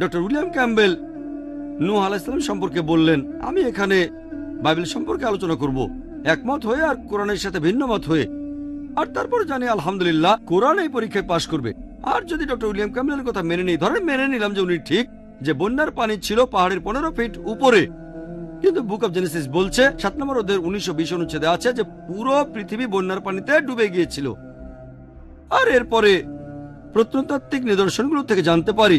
Doctor William Campbell নূহ আলাইসালাম সম্পর্কে বললেন, আমি এখানে বাইবেল সম্পর্কে আলোচনা করব। একমত হয়ে আর কোরআনের সাথে ভিন্ন মত হয়ে। আর তারপর জানি, আলহামদুলিল্লাহ, কোরআন এই পরীক্ষায় পাশ করবে। আর যদি ডক্টর উইলিয়াম ক্যাম্বেলের কথা মেনে নিই, ধরেন মেনে নিলাম যে উনি ঠিক, যে বন্যার পানি ছিল পাহাড়ের পনেরো ফিট উপরে। কিন্তু বুক অব জেনেসিস বলছে, সাত নম্বর ওদের উনিশশো বিশ অনুচ্ছেদে আছে যে পুরো পৃথিবী বন্যার পানিতে ডুবে গিয়েছিল। আর এরপরে প্রত্নতাত্ত্বিক নিদর্শনগুলো থেকে জানতে পারি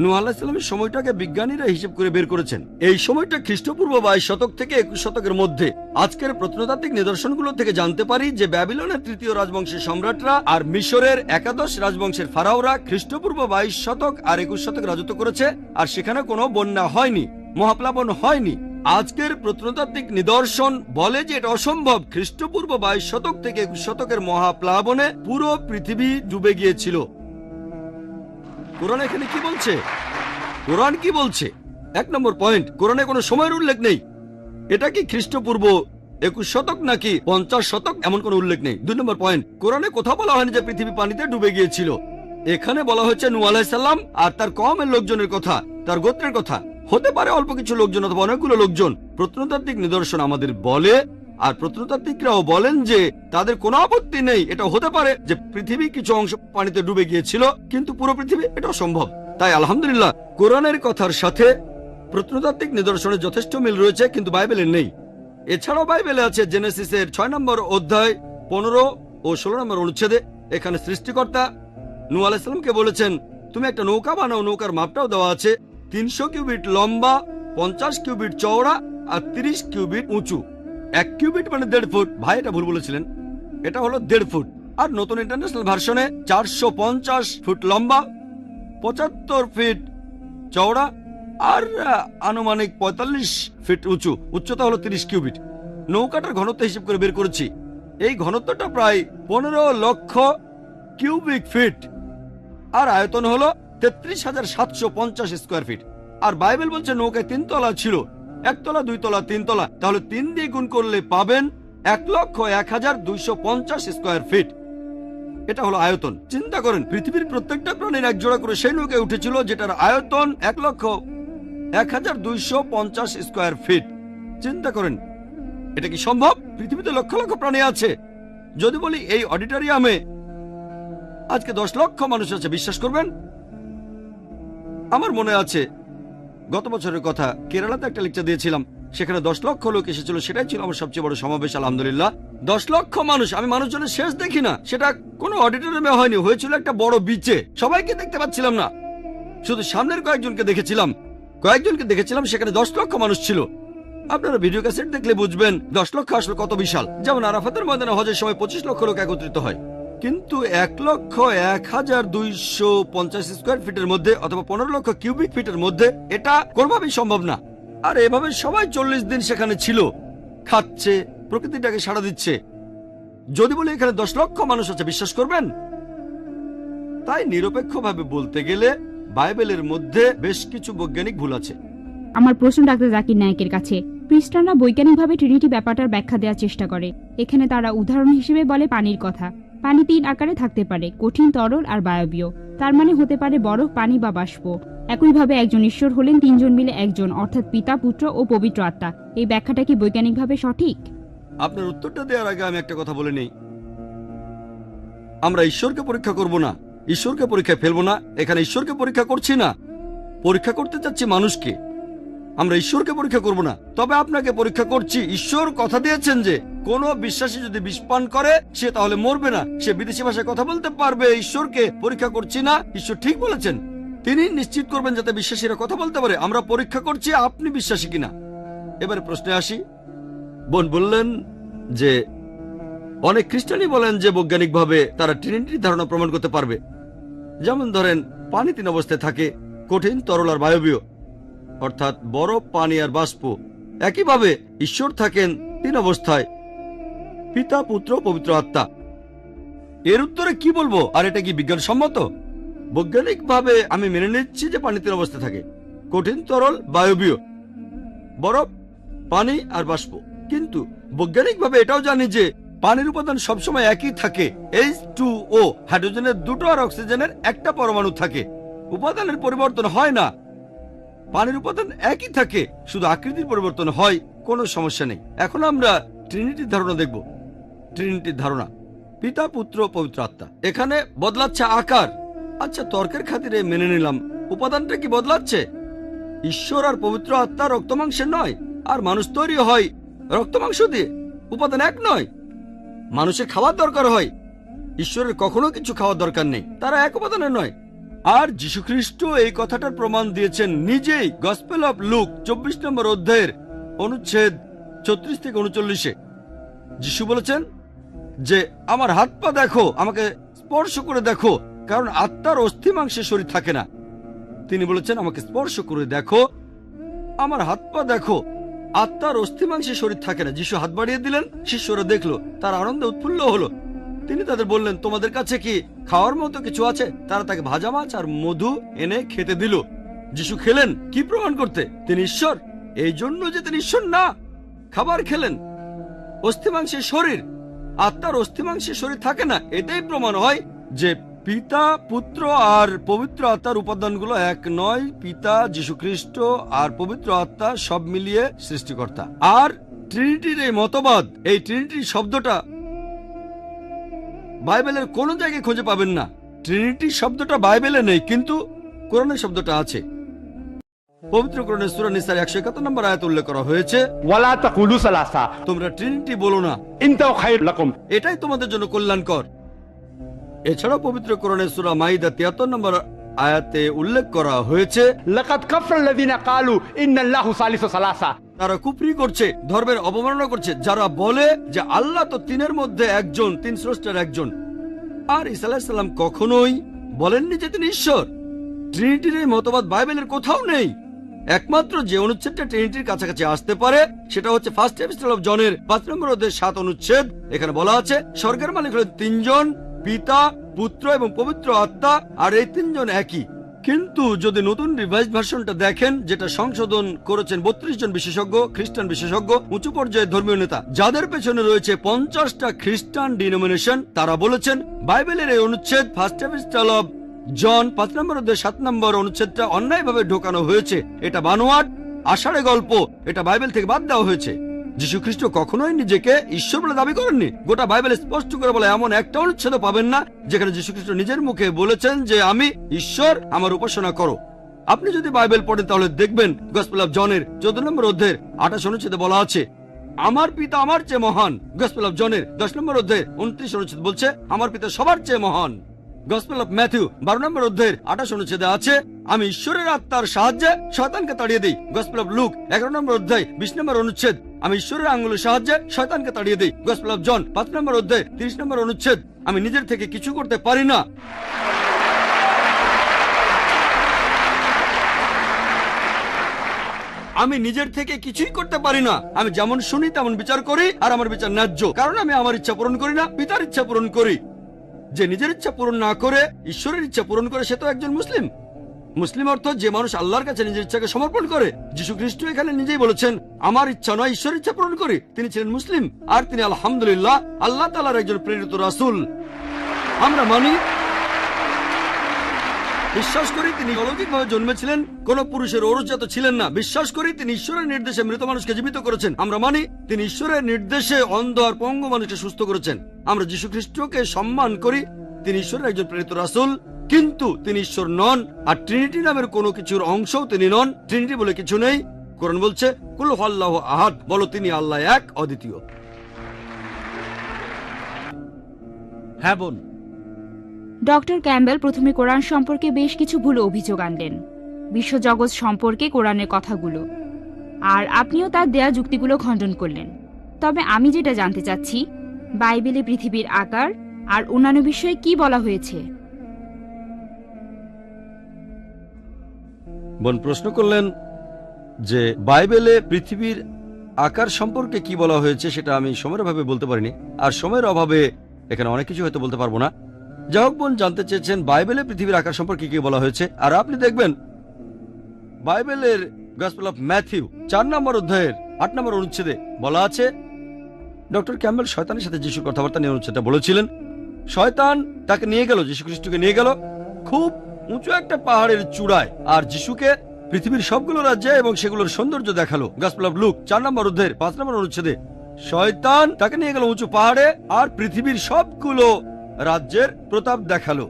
নূহ আলাহিসাল্লামের সময়টাকে বিজ্ঞানীরা হিসেব করে বের করেছেন। এই সময়টা খ্রিস্টপূর্ব বাইশ শতক থেকে একুশ শতকের মধ্যে। আজকের প্রত্নতাত্ত্বিক নিদর্শনগুলো থেকে জানতে পারি যে ব্যাবিলনের তৃতীয় রাজবংশের সম্রাটরা আর মিশরের একাদশ রাজবংশের ফারাওরা খ্রিস্টপূর্ব বাইশ শতক আর একুশ শতক রাজত্ব করেছে, আর সেখানে কোনো বন্যা হয়নি, মহাপ্লাবন হয়নি। আজকের প্রত্নতাত্ত্বিক নিদর্শন বলে যে এটা অসম্ভব, খ্রিস্টপূর্ব বাইশ শতক থেকে একুশ শতকের মহাপ্লাবনে পুরো পৃথিবী ডুবে গিয়েছিল। কোরআন এখানে কি বলছে? কোরআন কি বলছে? এক নম্বর পয়েন্ট কোরআনে কোনো সময়ের উল্লেখ নেই। এটা কি খ্রিস্টপূর্ব একুশ শতক নাকি পঞ্চাশ শতক, এমন কোনো উল্লেখ নেই। দুই নম্বর পয়েন্ট কোরআনে কোথাও বলা হয়নি যে পৃথিবী পানিতে ডুবে গিয়েছিল। এখানে বলা হচ্ছে নু আলাহিসাল্লাম আর তার কমের লোকজনের কথা, তার গোত্রের কথা। হতে পারে অল্প কিছু লোকজন অথবা অনেকগুলো লোকজন। প্রত্নতাত্ত্বিক নিদর্শন আমাদের বলে আর প্রত্নতাত্ত্বিকরাও বলেন যে তাদের কোনো আপত্তি নেই। এটা হতে পারে যে পৃথিবী কিছু অংশ পানিতে ডুবে গিয়েছিল, কিন্তু পুরো পৃথিবী এটা সম্ভব। তাই আলহামদুলিল্লাহ, কোরআনের কথার সাথে প্রত্নতাত্ত্বিক নিদর্শনের যথেষ্ট মিল রয়েছে, কিন্তু বাইবেলের নেই। এছাড়াও বাইবেলে আছে জেনেসিসের ছয় নম্বর অধ্যায় পনেরো ও ষোলো নম্বর অনুচ্ছেদে, এখানে সৃষ্টিকর্তা নু আলাইসালামকে বলেছেন, তুমি একটা নৌকা বানাও, নৌকার মাপটাও দেওয়া আছে। তিনশো কিউবিট লম্বা, পঞ্চাশ কিউবিট চওড়া আর তিরিশ কিউবিট উঁচু। এক কিউবিট মানে দেড় ফুট। ভাই, এটা ভুল বলেছিলেন। এটা হলো দেড় ফুট। আর নতুন ইন্টারন্যাশনাল ভার্সনে চারশো পঞ্চাশ ফুট লম্বা, পঁচাত্তর ফিট চওড়া, আর আনুমানিক পঁয়তাল্লিশ ফিট উঁচু। উচ্চতা হলো তিরিশ কিউবিট। নৌকাটার ঘনত্ব হিসেব করে বের করেছি। এই ঘনত্বটা প্রায় পনেরো লক্ষ কিউবিক ফিট। আর আয়তন হলো তেত্রিশ হাজার সাতশো পঞ্চাশ স্কোয়ার ফিট। আর বাইবেল বলছে নৌকায় তিনতলা ছিল। একতলা, দুইতলা, তিনতলা। তাহলে তিন দিয়ে গুণ করলে পাবেন এক লক্ষ এক হাজার দুইশো পঞ্চাশ স্কোয়ার ফিট এটা হলো আয়তন। চিন্তা করেন, পৃথিবীর প্রত্যেকটা প্রাণীর এক জোড়া করে সেই নৌকায় উঠেছিল যেটার আয়তন এক লক্ষ এক হাজার দুইশো পঞ্চাশ স্কোয়ার ফিট চিন্তা করেন, এটা কি সম্ভব? পৃথিবীতে লক্ষ লক্ষ প্রাণী আছে। যদি বলি এই অডিটোরিয়ামে আজকে দশ লক্ষ মানুষ আছে, বিশ্বাস করবেন? আমার মনে আছে গত বছরের কথা কেরালাতে একটা লেকচার দিয়েছিলাম। সেখানে দশ লক্ষ লোক এসেছিল, সেটাই ছিল আমার সবচেয়ে বড় সমাবেশ, আলহামদুলিল্লাহ। দশ লক্ষ মানুষ, আমি মানুষজনের শেষ দেখি না। সেটা কোনো অডিটোরিয়ামে হয়নি, হয়েছিল একটা বড় বিচে সবাইকে দেখতে পাচ্ছিলাম না। শুধু সামনের কয়েকজনকে দেখেছিলাম। কয়েকজনকে দেখেছিলাম, সেখানে দশ লক্ষ মানুষ ছিল। আপনারা ভিডিও ক্যাসেট দেখলে বুঝবেন, দশ লক্ষ আসলে কত বিশাল। যেমন আরাফাতের ময়দানে হজের সময় পঁচিশ লক্ষ লোক একত্রিত হয়। কিন্তু এক লক্ষ এক হাজার দুইশো পঞ্চাশ স্কোয়ার ফিটের মধ্যে অথবা পনেরো লক্ষ কিউবিক ফিটের মধ্যে এটা কোনোভাবেই সম্ভব না। আর এভাবে সবাই চল্লিশ দিন সেখানে ছিল, খাচ্ছে, প্রকৃতিটাকে সাড়া দিচ্ছে। যদি বলি এখানে দশ লক্ষ মানুষ আছে, বিশ্বাস করবেন? তাই নিরপেক্ষভাবে বলতে গেলে বাইবেলের মধ্যে বেশ কিছু বৈজ্ঞানিক ভুল আছে। আমার প্রশ্ন ডাক্তার জাকির নায়কের কাছে খ্রিস্টানরা বৈজ্ঞানিকভাবে ট্রিনিটি ব্যাপারটার ব্যাখ্যা দেওয়ার চেষ্টা করে। এখানে তারা উদাহরণ হিসেবে বলে পানির কথা। পানি তিন আকারে থাকতে পারে, কঠিন, তরল আর বায়বীয়। তার মানে হতে পারে বরফ, পানি বা বাষ্প। একইভাবে একজন ঈশ্বর হলেন তিনজন মিলে একজন, অর্থাৎ পিতা, পুত্র ও পবিত্র আত্মা। এই ব্যাখ্যাটা কি বৈজ্ঞানিকভাবে সঠিক? আপনার উত্তরটা দেওয়ার আগে আমি একটা কথা বলে নেই। আমরা ঈশ্বরকে পরীক্ষা করব না। ঈশ্বরকে পরীক্ষায় ফেলব না। এখানে ঈশ্বরকে পরীক্ষা করছি না। পরীক্ষা করতে চাচ্ছি মানুষকে। আমরা ঈশ্বরকে পরীক্ষা করব না। তবে আপনাকে পরীক্ষা করছি। ঈশ্বর কথা দিয়েছেন যে, কোনো বিশ্বাসী যদি বিষপান করে, সে তাহলে মরবে না। সে বিদেশি ভাষায় কথা বলতে পারবে। ঈশ্বরকে পরীক্ষা করছি না। ঈশ্বর ঠিক বলেছেন। তিনি নিশ্চিত করবেন যাতে বিশ্বাসীরা কথা বলতে পারে। আমরা পরীক্ষা করছি আপনি বিশ্বাসী কিনা। এবারে প্রশ্নে আসি। বোন বললেন যে, অনেক খ্রিস্টানই বলেন যে, বৈজ্ঞানিকভাবে তারা ট্রিনিটির ধারণা প্রমাণ করতে পারবে। যেমন ধরেন পানি তিন অবস্থায় থাকে কঠিন তরল আর বায়বীয়। অর্থাৎ বরফ, পানি আর বাষ্প। একইভাবে ঈশ্বর থাকেন তিন অবস্থায়। পিতা, পুত্র, পবিত্র আত্মা। এর উত্তরে কি বলব? আর এটা কি বিজ্ঞানসম্মত? বৈজ্ঞানিকভাবে আমি মেনে নিচ্ছি যে পানি তিন অবস্থায় থাকে। কঠিন, তরল, বায়বীয়। বরফ, পানি আর বাষ্প। কিন্তু বৈজ্ঞানিকভাবে এটাও জানি যে পানির উপাদান সবসময় একই থাকে। এইচ টু ও হাইড্রোজেনের দুটো আর অক্সিজেনের একটা পরমাণু থাকে। উপাদানের পরিবর্তন হয় না। পানির উপাদান একই থাকে, শুধু আকৃতির পরিবর্তন হয়, কোনো সমস্যা নেই। এখন আমরা ট্রিনিটির ধারণা দেখব। ট্রিনিটির ধারণা। পিতা, পুত্র, পবিত্র আত্মা। এখানে বদলাচ্ছে আকার। আচ্ছা তর্কের খাতিরে মেনে নিলাম। উপাদানটা কি বদলাচ্ছে? ঈশ্বর আর পবিত্র আত্মা রক্তমাংসের নয়, আর মানুষ তৈরি হয় রক্তমাংস দিয়ে। উপাদান এক নয়। মানুষের খাওয়ার দরকার হয়। ঈশ্বরের কখনো কিছু খাওয়ার দরকার নেই। তারা এক উপাদানের নয়। আর যীশুখ্রিস্ট এই কথাটার প্রমাণ দিয়েছেন নিজেই। গসপেল অফ লুক চব্বিশ নম্বর অধ্যায়ের অনুচ্ছেদ ছত্রিশ থেকে উনচল্লিশে। যিশু বলেছেন যে, আমার হাত পা দেখো, আমাকে স্পর্শ করে দেখো, কারণ আত্মার অস্থি মাংসের শরীর থাকে না। তিনি বলেছেন, আমাকে স্পর্শ করে দেখো, আমার হাত পা দেখো, আত্মার অস্থি মাংসের শরীর থাকে না। যিশু হাত বাড়িয়ে দিলেন, শিষ্যরা দেখল, তার আনন্দে উৎফুল্ল হলো। তিনি তাদের বললেন, তোমাদের কাছে কি খাওয়ার মতো কিছু আছে? তারা তাকে ভাজা মাছ আর মধু এনে খেতে দিল। যিশু খেলেন, কি প্রমাণ করতে? তিনি ঈশ্বর। এই জন্য যে তিনি ঈশ্বর না, খাবার খেলেন। অস্থিমাংসের শরীর। আত্মার অস্থিমাংসের শরীর থাকে না, এটাই প্রমাণ হয় যে পিতা, পুত্র আর পবিত্র আত্মার উপাদানগুলো এক নয়। পিতা, যীশুখ্রিস্ট আর পবিত্র আত্মা সব মিলিয়ে সৃষ্টিকর্তা। আর ট্রিনিটির এই মতবাদ, এই ট্রিনিটির শব্দটা বাইবেলের কোনো জায়গায় খুঁজে পাবেন না। ট্রিনিটি শব্দটা বাইবেলে নেই কিন্তু কোরআনের শব্দটা আছে। পবিত্র কোরআনের সূরা নিসার 171 নম্বর আয়াত উল্লেখ করা হয়েছে ওয়ালা তাকুলু সালাসা। তোমরা ট্রিনিটি বলো না। ইনতাও খায়র লাকুম। এটাই তোমাদের জন্য কল্যাণকর। এছাড়াও পবিত্র কোরআনের সূরা মাইদা 73 নম্বর আয়াতে উল্লেখ করা হয়েছে লাকাদ কাফরা আল্লাযিনা ক্বালু ইন্নাল্লাহু সালিসু সালাসা। তারা কুফরি করছে, ধর্মের অবমাননা করছে। যারা বলে যে আল্লাহ তো তিনের মধ্যে একজন, তিন স্রষ্টার একজন। আর ইসা আলাহিসাল্লাম কখনোই বলেননি যে তিনি ঈশ্বর। ট্রিনিটির এই মতবাদ বাইবেলের কোথাও নেই। একমাত্র যে অনুচ্ছেদটা ট্রিনিটির কাছাকাছি আসতে পারে, সেটা হচ্ছে ফার্স্ট এপিস্টল অফ জনের পাঁচ নম্বর অধ্যায়ের সাত অনুচ্ছেদ। এখানে বলা আছে, স্বর্গের মালিক হলেন তিনজন, পিতা, পুত্র এবং পবিত্র আত্মা, আর এই তিনজন একই। কিন্তু যদি নতুন রিভাইজ ভার্সনটা দেখেন, যেটা সংশোধন করেছেন বত্রিশ জন বিশেষজ্ঞ, খ্রিস্টান বিশেষজ্ঞ, উঁচু পর্যায়ের ধর্মীয় নেতা, যাদের পেছনে রয়েছে পঞ্চাশটা খ্রিস্টান ডিনোমিনেশন তারা বলেছেন, বাইবেলের এই অনুচ্ছেদ ফার্স্ট এপিস্টল অফ জন পাঁচ নম্বর অধ্যায়, সাত নম্বর অনুচ্ছেদটা অন্যায়ভাবে ঢোকানো হয়েছে। এটা বানোয়াট আষাঢ়ে গল্প, এটা বাইবেল থেকে বাদ দেওয়া হয়েছে। যীশু খ্রিস্ট কখনোই নিজেকে ঈশ্বর বলে দাবি করেননি। গোটা বাইবেল স্পষ্ট করে বলে, এমন একটা অনুচ্ছেদ পাবেন না, যেখানে যীশু খ্রিস্ট নিজের মুখে বলেছেন যে, আমি ঈশ্বর, আমার উপাসনা করো। আপনি যদি বাইবেল পড়েন, তাহলে দেখবেন গসপেল অফ জনের চোদ্দ নম্বর অধ্যায়ের আঠাশ অনুচ্ছেদে বলা আছে, আমার পিতা আমার চেয়ে মহান। গসপেল অফ জনের দশ নম্বর অধ্যায়ে উনত্রিশ অনুচ্ছেদ বলছে, আমার পিতা সবার চেয়ে মহান। আমি অনুচ্ছেদ, আমি ঈশ্বরের সাহায্যে শয়তানকে তাড়িয়ে দিই। গসপেল অফ জন পাঁচ নম্বর অধ্যায়, তিরিশ নম্বর অনুচ্ছেদ, আমি নিজের থেকে কিছু করতে পারি না। আমি নিজের থেকে কিছুই করতে পারি না। আমি যেমন শুনি, তেমন বিচার করি, আর আমার বিচার ন্যায্য। কারণ আমি আমার ইচ্ছা পূরণ করি না, পিতার ইচ্ছা পূরণ করি। যে নিজের ইচ্ছা পূরণ না করে ঈশ্বরের ইচ্ছা পূরণ করে, সে তো একজন মুসলিম। মুসলিম অর্থ যে মানুষ আল্লাহর কাছে নিজের ইচ্ছাকে সমর্পণ করে। যীশু খ্রিস্ট এখানে নিজেই বলেছেন, আমার ইচ্ছা নয়, ঈশ্বরের ইচ্ছা পূরণ করে। তিনি ছিলেন মুসলিম, আর তিনি আলহামদুলিল্লাহ আল্লাহ তালার একজন প্রেরিত রাসুল। আমরা মানি বিশ্বাস করি তিনি অলৌকিকভাবে জন্মেছিলেন, কোন পুরুষের ওরজাত ছিলেন না। বিশ্বাস করি তিনি ঈশ্বরের নির্দেশে মৃত মানুষকে জীবিত করেছেন। আমরা মানি, তিনি ঈশ্বরের নির্দেশে অন্ধ আর পঙ্গু মানুষকে সুস্থ করেছেন। আমরা যীশু খ্রিস্টকে সম্মান করি, তিনি ঈশ্বরের একজন প্রেরিত রাসুল, কিন্তু তিনি ঈশ্বর নন, আর ট্রিনিটি নামের কোনো কিছুর অংশও তিনি নন। ট্রিনিটি বলে কিছু নেই। কোরআন বলছে, কুল আল্লাহ আহাদ বলো তিনি আল্লাহ এক, অদ্বিতীয়। হ্যাঁ বোন। ডক্টর ক্যাম্বেল প্রথমে কোরআন সম্পর্কে বেশ কিছু ভুল অভিযোগ আনলেন। বিশ্বজগৎ সম্পর্কে কোরআনের কথাগুলো। আর আপনিও তার দেয়া যুক্তিগুলো খণ্ডন করলেন। তবে আমি যেটা জানতে চাচ্ছি, বাইবেলে পৃথিবীর আকার আর অন্যান্য বিষয়ে কি বলা হয়েছে? বোন, প্রশ্ন করলেন যে বাইবেলে পৃথিবীর আকার সম্পর্কে কি বলা হয়েছে সেটা আমি সময়ের অভাবে বলতে পারিনি। আর সময়ের অভাবে এখানে অনেক কিছু হয়তো বলতে পারব না। যাই বোন জানতে চেয়েছেন বাইবেলে পৃথিবীর আকার সম্পর্কে কি বলা হয়েছে। আর আপনি দেখবেন, বাইবেলের গসপেল অফ ম্যাথিউ চার নম্বর অধ্যায়ের আট নম্বর অনুচ্ছেদে বলা আছে, ডক্টর ক্যাম্বেল শয়তানের সাথে যিশুর কথাবার্তা নিয়ে অনুচ্ছেদটা বলেছিলেন, শয়তান তাকে নিয়ে গেল যীশু খ্রিস্টকে নিয়ে গেল, খুব উঁচু একটা পাহাড়ের চূড়ায়, আর যিশুকে পৃথিবীর সবগুলো রাজ্যে এবং সেগুলোর সৌন্দর্য দেখাল। গাছপালা লুক চার নম্বর অধ্যায়ের পাঁচ নম্বর অনুচ্ছেদে, শয়তান তাকে নিয়ে গেল উঁচু পাহাড়ে, আর পৃথিবীর সবগুলো রাজ্যের প্রতাপ দেখাল।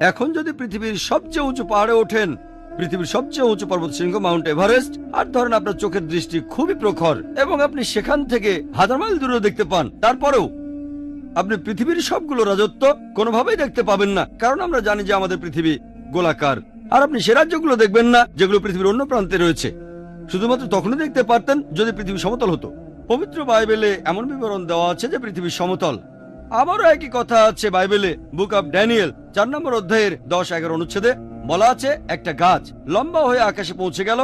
এখন যদি পৃথিবীর সবচেয়ে উঁচু পাহাড়ে ওঠেন, পৃথিবীর সবচেয়ে উঁচু পর্বত শৃঙ্গ মাউন্ট এভারেস্ট, আর ধরেন আপনার চোখের দৃষ্টি খুবই প্রখর, এবং আপনি সেখান থেকে হাজার মাইল দূরে দেখতে পান, তারপরেও আপনি পৃথিবীর সবগুলো রাজত্ব কোনোভাবেই দেখতে পাবেন না, কারণ আমরা জানি যে আমাদের পৃথিবী গোলাকার। আর আপনি সে রাজ্যগুলো দেখবেন না, যেগুলো পৃথিবীর অন্য প্রান্তে রয়েছে। শুধুমাত্র তখনই দেখতে পারতেন যদি পৃথিবী সমতল হতো। পবিত্র বাইবেলে এমন বিবরণ দেওয়া আছে যে পৃথিবী সমতল। আবারও একই কথা আছে বাইবেলে, বুক অব ড্যানিয়েল, চার নম্বর অধ্যায়ের দশ এগারো অনুচ্ছেদে বলা আছে, একটা গাছ লম্বা হয়ে আকাশে পৌঁছে গেল,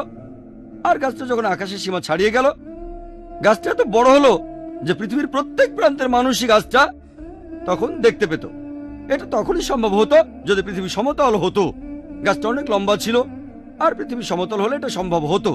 আর গাছটা যখন আকাশের সীমা ছাড়িয়ে গেল, গাছটা এত বড় হলো যে পৃথিবীর প্রত্যেক প্রান্তের মানুষই গাছটা তখন দেখতে পেত। এটা তখনই সম্ভব হতো যদি পৃথিবী সমতল হতো। গাছটা অনেক লম্বা ছিল, আর পৃথিবী সমতল হলে এটা সম্ভব হতো।